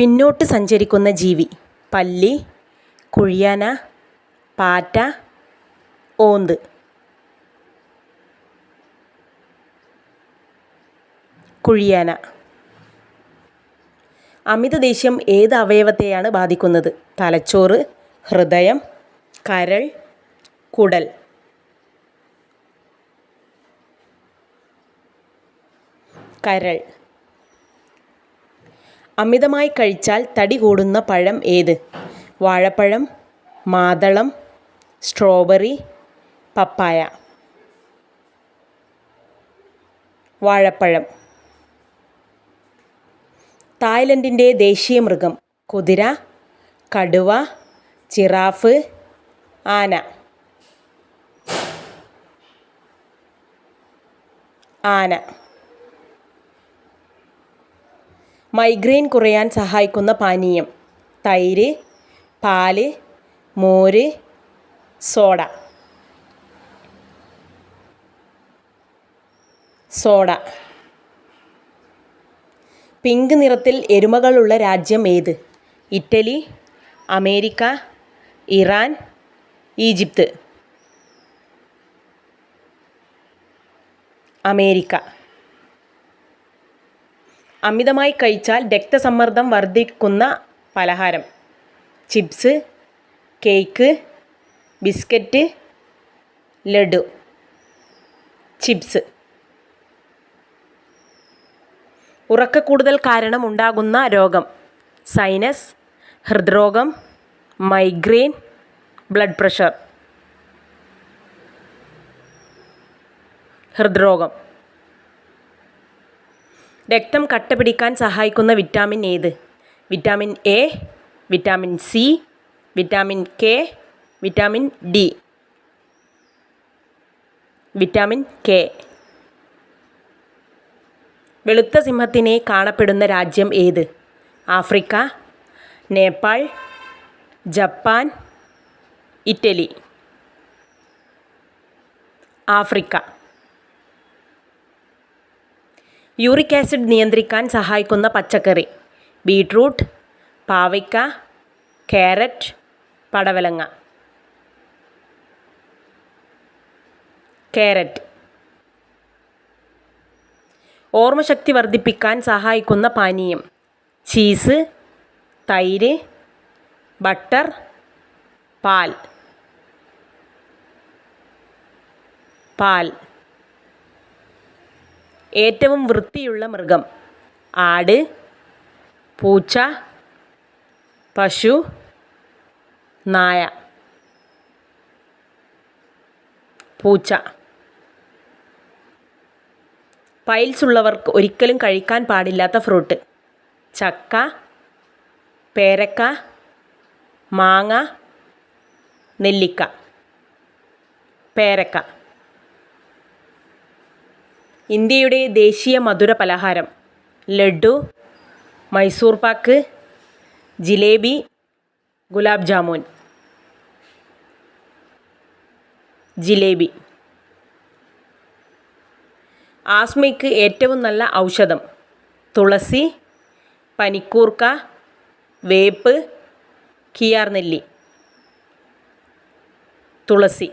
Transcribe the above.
പിന്നോട്ട് സഞ്ചരിക്കുന്ന ജീവി. പല്ലി കുഴിയാന പാറ്റ ഓന്ത്. കുഴിയാന. അമിത ദേഷ്യം ഏത് അവയവത്തെയാണ് ബാധിക്കുന്നത്? തലച്ചോറ് ഹൃദയം കരൾ കുടൽ. കരൾ. അമിതമായി കഴിച്ചാൽ തടി കൂടുന്ന പഴം ഏത്? വാഴപ്പഴം മാതളം സ്ട്രോബെറി പപ്പായ. വാഴപ്പഴം. തായ്ലൻഡിന്റെ ദേശീയ മൃഗം. കുതിര കടുവ ചിറാഫ് ആന. ആന. മൈഗ്രെയിൻ കുറയാൻ സഹായിക്കുന്ന പാനീയം. തൈര് പാൽ മോര് സോഡ. സോഡ. പിങ്ക് നിറത്തിൽ എരുമകളുള്ള രാജ്യം ഏത്? Italy America Iran Egypt. America. അമിതമായി കഴിച്ചാൽ രക്തസമ്മർദ്ദം വർദ്ധിക്കുന്ന പലഹാരം. Chips cake biscuit laddu. Chips. ഉറക്കക്കൂടുതൽ കാരണം ഉണ്ടാകുന്ന രോഗം. സൈനസ് ഹൃദ്രോഗം മൈഗ്രെയിൻ ബ്ലഡ് പ്രഷർ ഹൃദ്രോഗം. രക്തം കട്ട പിടിക്കാൻ സഹായിക്കുന്ന വിറ്റാമിൻ ഏത്? Vitamin A vitamin C vitamin K vitamin D. Vitamin K. വെളുത്ത സിംഹത്തിനെ കാണപ്പെടുന്ന രാജ്യം ഏത്? Africa Nepal Japan Italy. Africa. Uric acid നിയന്ത്രിക്കാൻ സഹായിക്കുന്ന പച്ചക്കറി. ബീട്രൂട്ട് പാവയ്ക്ക ക്യാരറ്റ് പടവലങ്ങ. ക്യാരറ്റ്. ഓർമ്മശക്തി വർദ്ധിപ്പിക്കാൻ സഹായിക്കുന്ന പാനീയം. ചീസ് തൈര് ബട്ടർ പാൽ. പാൽ. ഏറ്റവും വൃത്തിയുള്ള മൃഗം. ആട് പൂച്ച പശു നായ. പൂച്ച. പൈൽസ് ഉള്ളവർക്ക് ഒരിക്കലും കഴിക്കാൻ പാടില്ലാത്ത ഫ്രൂട്ട് ചക്ക പേരക്ക മാങ്ങ നെല്ലിക്ക. പേരക്ക. ഇന്ത്യയുടെ ദേശീയ മധുര പലഹാരം. ലഡു മൈസൂർ പാക്ക് ജിലേബി ഗുലാബ് ജാമുൻ. ജിലേബി. ആസ്മയ്ക്ക് ഏറ്റവും നല്ല ഔഷധം തുളസി പനിക്കൂർക്ക വേപ്പ് കിയാർനെല്ലി. തുളസി.